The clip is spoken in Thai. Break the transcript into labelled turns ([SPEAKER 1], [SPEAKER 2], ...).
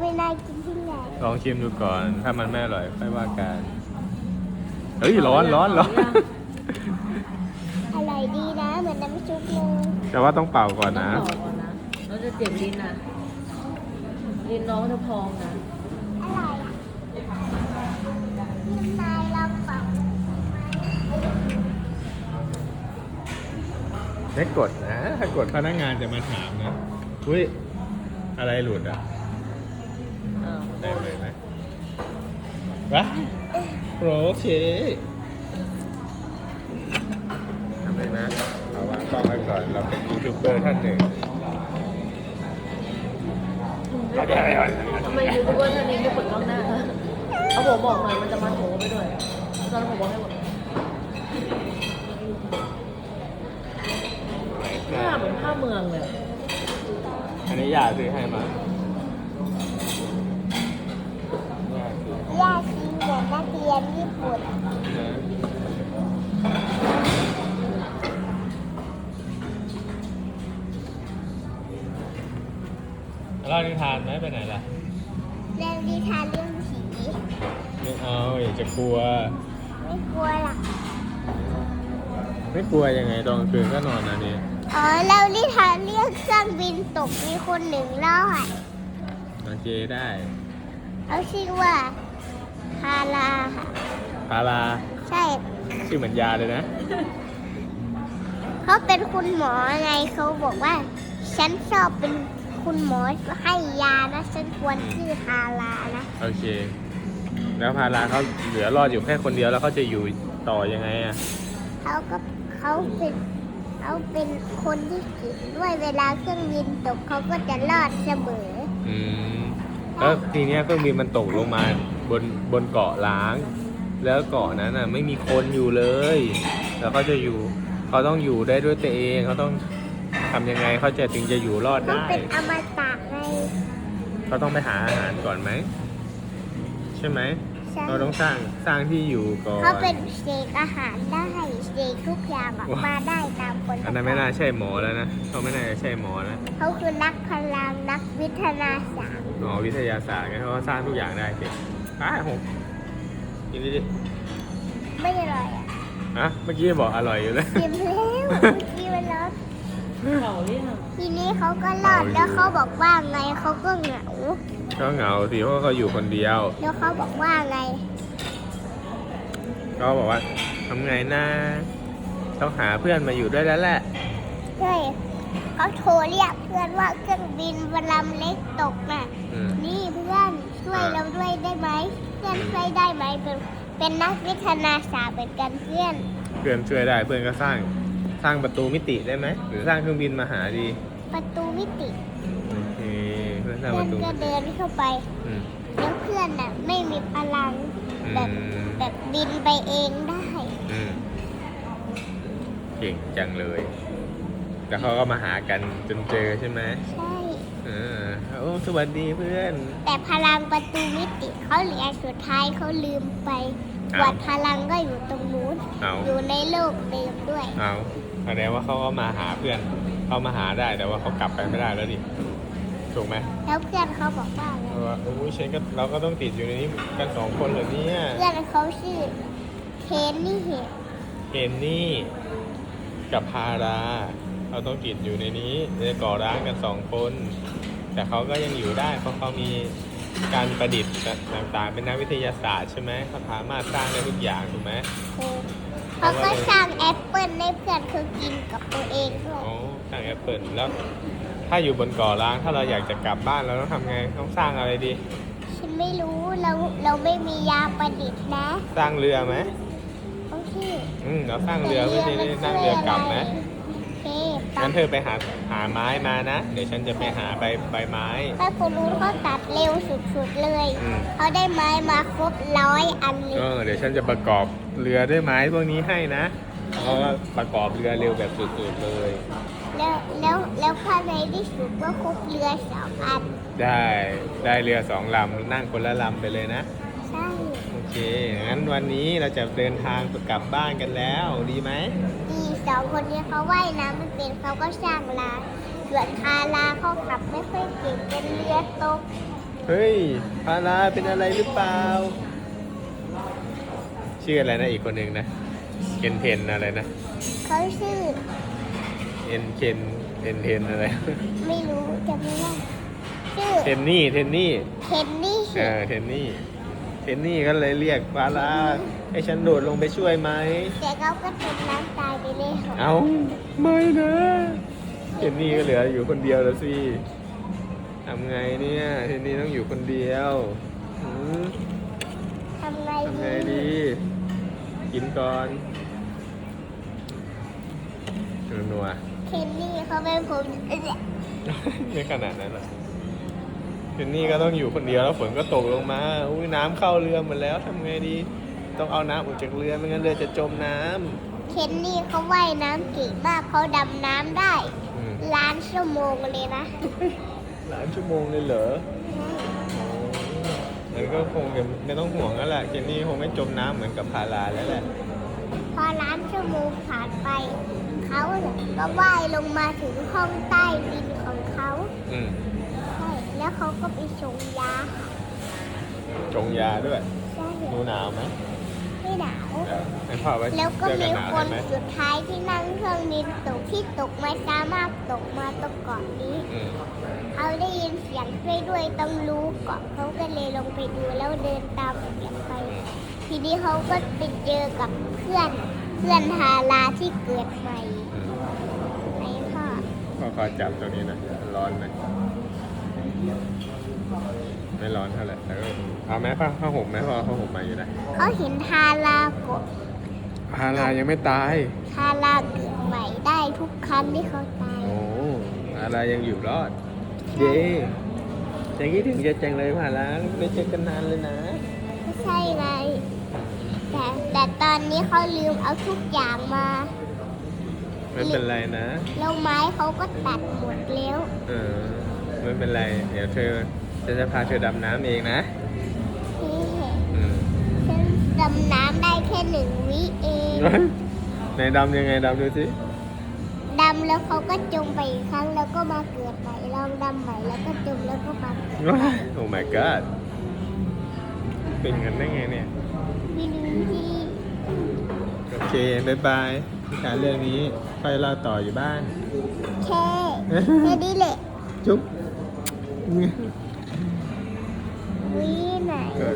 [SPEAKER 1] ไม่น่ากินที่ไหน
[SPEAKER 2] ลองชิมดูก่อน ถ้ามันไม่อร่อยค่อยว่ากัน เฮ้ยร้อนร้อนร้อน
[SPEAKER 1] อร่อยดีนะเหมือนน้ำซุปเลย
[SPEAKER 2] แต่ว่าต้องเป่าก่อน
[SPEAKER 3] ต้อ
[SPEAKER 2] นะ
[SPEAKER 3] งบอกก่อนนะเราจะเจ็บลิ้นนะลิ้นน้องจะพองนะ
[SPEAKER 1] อร่อยอะพี่นายลองเป่า
[SPEAKER 2] ไม่กดนะ ถ้ากดพนักงานจะมาถามนะอุ้ยอะไรหลุดอะ
[SPEAKER 3] อ่า
[SPEAKER 2] ได้เลยไหมวะโรเชทำเลยนะเอาวางกล้องไว้ก่อนเราเป็นยูทูบเบอร์ท่านหนึ่งเอาเดี๋ยวเดี๋ยวเดี๋ยว
[SPEAKER 3] ทำไมยูทูบเบอร์ท่านนี้ไม่เปิดกล้องหน้าคะเอาผมบอกหน่อยมันจะมาโถไปด้วยตอนนั้นผมบอกให้หมดหน้าเหมือนผ้าเมืองเลย
[SPEAKER 2] อันนี้ยาซื้อให้มาย่าซื้อให้
[SPEAKER 1] ย่าชีเหมือ นนักเรียนญี่ปุ่น
[SPEAKER 2] เล่านิทานไหมไปไหนล่ะ
[SPEAKER 1] เรียนวิชาเรื่องผี
[SPEAKER 2] ไม่เอาอย่าจะกลัว
[SPEAKER 1] ไม่กลัวหรอก
[SPEAKER 2] ไม่กลัวยังไงตอนกลางคืนก็นอนนะนี่
[SPEAKER 1] อ๋อเรานิทานเรื่องเครื่องบินตกมีคนหนึ่งรอด
[SPEAKER 2] โอเคได้
[SPEAKER 1] เขาชื่อว่า คาราค่ะ
[SPEAKER 2] พารา
[SPEAKER 1] ใช่
[SPEAKER 2] ชื่อเหมือนยาเลยนะ
[SPEAKER 1] เขาเป็นคุณหมอไงเขาบอกว่า ฉันชอบเป็นคุณหมอให้ยานะฉันควรชื่อคารานะ
[SPEAKER 2] โอเค แล้วพาราเขาเหลือรอดอยู่แค่คนเดียวแล้วเขาจะอยู่ต่อยังไงอะ
[SPEAKER 1] เขาก็เขาเป็นเขาเป็นคนที่เก่งด้วยเวลาเครื่องบินตกเขาก็จะรอดเสมอ
[SPEAKER 2] อืม แล้วทีเนี้ยเครื่องบินมันตกลงมาบนบนเกาะล้าง แล้วเกาะนั้นอะไม่มีคนอยู่เลย แล้วเขาจะอยู่เขาต้องอยู่ได้ด้วยตัวเองเขาต้องทำยังไงเขาจะถึงจะอยู่รอด
[SPEAKER 1] เขา
[SPEAKER 2] ได้
[SPEAKER 1] เป็นอมตะไง
[SPEAKER 2] เขาต้องไปหาอาหารก่อนไหม ใช่ไหม
[SPEAKER 1] ใช่
[SPEAKER 2] เราต้องสร้างสร้างที่อยู่ก่อน
[SPEAKER 1] เขาเป็นเสกอาหารได้เสกทุกอย่างออกมาได้ตามคน
[SPEAKER 2] อันนั้นไม่น่าใช่หมอแล้วนะเขาไม่น่าจะใช่หมอนะ
[SPEAKER 1] เขาคือนักพลังนักวิทยาศาสตร์
[SPEAKER 2] หมอวิทยาศาสตร์ไงเขาก็สร้างทุกอย่างได้สิอ้าวผมกินดิดิ
[SPEAKER 1] ไม่อร่อยอะ
[SPEAKER 2] ฮะเมื่อกี้บอกอร่อยอยู่เลย
[SPEAKER 1] กินแล้วเมื่อกี้มันร้อน
[SPEAKER 3] เขาเนี่ย
[SPEAKER 1] ทีนี้เขาก็รอดแล้วเขาบอกว่าไงเขาก็เหงา
[SPEAKER 2] ก็เหงาสิเพราะว่าเขาอยู่คนเดียว
[SPEAKER 1] แล้วเขาบอกว่าไง
[SPEAKER 2] ก็บอกว่าทำไงนะต้องหาเพื่อนมาอยู่ด้วยแล้วแหละ
[SPEAKER 1] ใช่เขาโทรเรียกเพื่อนว่าเครื่องบินลำเล็กตกน่ะ
[SPEAKER 2] อืม
[SPEAKER 1] นี่เพื่อนช่วย
[SPEAKER 2] อ่า
[SPEAKER 1] เราด้วยได้ไหม เพื่อนช่วยได้ไหมเป็นเป็นนักวิทยาศาสตร์เหมือนกันเพื่อน
[SPEAKER 2] เพื่อนช่วยได้เพื่อนก็สร้างสร้างประตูมิติได้ไหมหรือสร้างเครื่องบินมาหาดี
[SPEAKER 1] ประตูมิติ
[SPEAKER 2] โอเคเพื่อ นสร้าง
[SPEAKER 1] เพื่
[SPEAKER 2] ป
[SPEAKER 1] อน
[SPEAKER 2] ระตู
[SPEAKER 1] ก็เดินเข้าไป
[SPEAKER 2] อืม
[SPEAKER 1] แล้วเพื่อนน่ะไม่มีพลัง
[SPEAKER 2] อื
[SPEAKER 1] แบบ
[SPEAKER 2] ม
[SPEAKER 1] แบบบินไปเองได้
[SPEAKER 2] อืมเก่งจังเลย แล้วเขาก็มาหากันจนเจอใช่ไหม
[SPEAKER 1] ใช่
[SPEAKER 2] เออโอ้สวัสดีเพื่อน
[SPEAKER 1] แต่พลังประตูมิติเขาเหลือสุดท้ายเขาลืมไป
[SPEAKER 2] อ้าว
[SPEAKER 1] วัดพลังก็อยู่ตรงนู้น
[SPEAKER 2] เอา
[SPEAKER 1] อยู่ในโลกเดิมด้วย
[SPEAKER 2] เอาแสดงว่าเขาก็มาหาเพื่อน เขามาหาได้แต่ว่าเขากลับไปไม่ได้แล้วดิ ถูกไหม
[SPEAKER 1] แล้วเพื่อนเขาบอกว่าไง
[SPEAKER 2] เพราะว่าโอ้ยเชนก็เราก็ต้องติดอยู่ในนี้กันสองคนเหรอเนี่ย
[SPEAKER 1] เพื่อนเขาชื่อเคนนี่เหตุ
[SPEAKER 2] เกนนี่กับพารา เราต้องติดอยู่ในนี้ในก่อร้างกันสองคน แต่เขาก็ยังอยู่ได้เพราะเขามีการประดิษฐ์ต่างๆเป็นนักวิทยาศาสตร์ใช่ไหมเขาสามารถสร้างได้ทุกอย่างถูกไหม
[SPEAKER 1] เขาก็สร้างแอปเปิ
[SPEAKER 2] เปิลแล้วถ้าอยู่บนก่อร้างถ้าเราอยากจะกลับบ้านเราต้องทำไงต้องสร้างอะไรดี
[SPEAKER 1] ฉันไม่รู้เราเราไม่มียาประดิษฐ์นะ
[SPEAKER 2] สร้างเรือไหม
[SPEAKER 1] เขาชื่อ
[SPEAKER 2] อืมเราสร้างเรือเพื่อที่จะได้นั่งเรือกลับไหม
[SPEAKER 1] โอเคตอ
[SPEAKER 2] งั้
[SPEAKER 1] น
[SPEAKER 2] นเธอไปหาหาไม้มานะ เดี๋ยวฉันจะไปหาใบใบไม้
[SPEAKER 1] ถ้าคุณรู้เขาตัดเร็วสุดๆเลย
[SPEAKER 2] อืม
[SPEAKER 1] เขาได้ไม้มาครบร้อยอันเล
[SPEAKER 2] เอยอเดี๋ยวฉันจะประกอบเรือด้วยไม้พวกนี้ให้นะเพราะว่าประกอบเรือเร็วแบบสุดๆเลย
[SPEAKER 1] แล้วแล้วแล้วภายในที่สุดก็ครบเรือสองอัน
[SPEAKER 2] ได้ได้เรือสองลำนั่งคนละลำไปเลยนะ
[SPEAKER 1] ใช่
[SPEAKER 2] โอเค งั้นวันนี้เราจะเดินทางกลับบ้านกันแล้วดีไหม
[SPEAKER 1] ดีสองคนนี้เขาว่ายน้ำไม่เป็นเขาก็สร้างลาส่วนคาราเขาขับไม่ค่อยเก่งเป็นเรือตก
[SPEAKER 2] เฮ้ยพาราเป็นอะไรหรือเปล่า ชื่ออะไรนะอีกคนหนึ่งนะเคนเทนอะไรนะ
[SPEAKER 1] เขาชื่อ
[SPEAKER 2] เอ็นเคนเอ็นเทนอะไร
[SPEAKER 1] ไม่รู้จะไม่ได้ชื่อ
[SPEAKER 2] เทนนี่เทนนี่
[SPEAKER 1] เคนนี่
[SPEAKER 2] เออเทนนี่เทนนี่ก็เลยเรียกพาราให้ฉันโดดลงไปช่วยไหม
[SPEAKER 1] แต่เขาก็จมน้ำตายไปเลยค่ะ
[SPEAKER 2] เอาไม่นะเทนนี่ก็เหลืออยู่คนเดียวแล้วสิทำไงเนี่ยเทนนี่ต้องอยู่คนเดียวหืม
[SPEAKER 1] ทำไง
[SPEAKER 2] ทำไง
[SPEAKER 1] ดี
[SPEAKER 2] ดีกินก่อนนัว
[SPEAKER 1] เคนนี่เขาเป็นผมเอ้ย
[SPEAKER 2] ๆไม่ขนาดนั้นหรอกเทนนี่ก็ต้องอยู่คนเดียวแล้วฝนก็ตกลงมา อุ้ยน้ำเข้าเรือหมดแล้วทำไงดี ต้องเอาน้ำออกจากเรือไม่งั้นเรือจะจมน้ำ
[SPEAKER 1] เคนนี่เขาว่ายน้ำเก่งมากเขาดำน้ำได้
[SPEAKER 2] อืม
[SPEAKER 1] ล้านชั่วโมงเลยนะ
[SPEAKER 2] หลายชั่วโมงเลยเหรองั้นก็คงจะไม่ต้องห่วงแล้วแหละเจนนี่คงไม่จมน้ำเหมือนกับพาราแล้วแหละ
[SPEAKER 1] พอล้านชั่วโมงผ่านไป เขาเนี่ยก็ว่ายลงมาถึงห้องใต้ดินของเขา
[SPEAKER 2] อืม
[SPEAKER 1] ใช่แล้วเขาก็ไปชงยา
[SPEAKER 2] จงยาด้วย
[SPEAKER 1] ใช่
[SPEAKER 2] หนูหนาวไหม
[SPEAKER 1] ไม่หนาว
[SPEAKER 2] ให้พ่อไว้
[SPEAKER 1] แล้วก็
[SPEAKER 2] เสื้อ
[SPEAKER 1] มี
[SPEAKER 2] หนาว
[SPEAKER 1] ค
[SPEAKER 2] ได้
[SPEAKER 1] น
[SPEAKER 2] ไหม
[SPEAKER 1] สุดท้ายที่นั่งเครื่องบินตกที่ตกไม่สามารถตกมาตรงเกาะนี้
[SPEAKER 2] อืม
[SPEAKER 1] เขาได้ยินเสียงช่วยด้วยต้องรู้เกาะเขาก็เลยลงไปดูแล้วเดินตามเสียงไป ทีนี้เขาก็ไปเจอกับเพื่อนเพื่อนฮาราที่เกิดใหม่
[SPEAKER 2] อืม
[SPEAKER 1] ไอ้พ่อ
[SPEAKER 2] พ่อขอจับตรงนี้หนะร้อนไหมไม่ร้อนเท่าไหร่แต่ก็เอาไหมผ้าผ้าห่มไหมพ่อผ้าห่มมาอยู่นะ
[SPEAKER 1] เขาเห็นฮารากด
[SPEAKER 2] พารายังไม่ตาย
[SPEAKER 1] ฮาราเกิดใหม่ได้ทุกครั้งที่เขาตาย
[SPEAKER 2] โอ้พารายังอยู่รอดเย้ยังคิดถึงจะจังเลยพาราไม่เจอกันนานเลยนะ
[SPEAKER 1] ไม่ใช่ไงแต่ แต่ตอนนี้เขาลืมเอาทุกอย่างมา
[SPEAKER 2] ไม่เป็นไรนะ
[SPEAKER 1] แล้วไม้เขาก็ตัดหมดแล้ว
[SPEAKER 2] เออไม่เป็นไร เดี๋ยวเธอจะจะพาเธอดำน้ำเองนะ
[SPEAKER 1] นี่
[SPEAKER 2] อืม
[SPEAKER 1] ฉันดำน้ำได้แค่หนึ่งวิเอง
[SPEAKER 2] ไหนดำยังไงดำดูสิ
[SPEAKER 1] ดำแล้วเขาก็จมไปอีกครั้งแล้วก็มาเกิดใหม่ลองดำใหม่แล้วก็จมแล้วก็มาเกิดใหม่
[SPEAKER 2] โอ้ my god เป็นกันได้ไงเนี่ย
[SPEAKER 1] ไม่รู้ที่
[SPEAKER 2] โอเคบ๊ายบายนิทานเรื่องนี้ค่อยเล่าต่ออยู่บ้าน
[SPEAKER 1] แค่แค่นี้แหละ
[SPEAKER 2] จุ๊บ